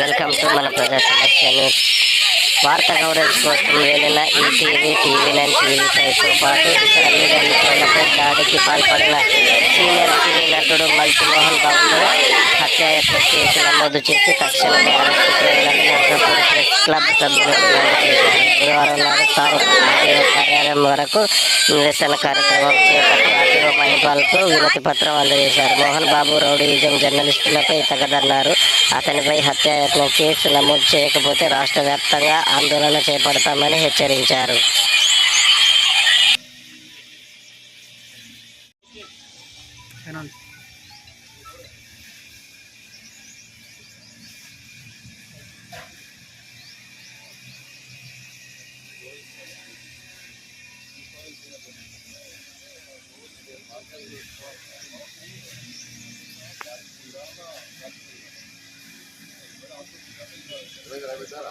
Welcome to మన ప్రజా నేను వార్త కవరేజ్ కోసం వెళ్ళిన ఈటీవీ టీవీ నైన్ టీవీ ఫైవ్తో పాటు ఇతర మీడియా మిత్రులపై దాడికి పాల్పడిన సీనియర్ సినీ నటుడు మల్టీ మోహన్ బాబును హత్యాయత్న కేసు నమోదు చేసి తక్షణమే అరెస్టు చేయాలని నర్సాపూర్ ప్రెస్ క్లబ్ సభ్యులు డిమాండ్ నాడు స్థానిక కార్యాలయం వరకు నిరసన కార్యక్రమం చేపట్టి ఆర్టీఓ మహిపాల్కు వినతి పత్రం అందజేశారు. మోహన్ బాబు రౌడీయిజం జర్నలిస్టులపై తగదన్నారు. అతనిపై హత్యాయత్నం కేసు నమోదు చేయకపోతే రాష్ట్ర వ్యాప్తంగా ఆందోళన చేపడతామని హెచ్చరించారు. רגע, למה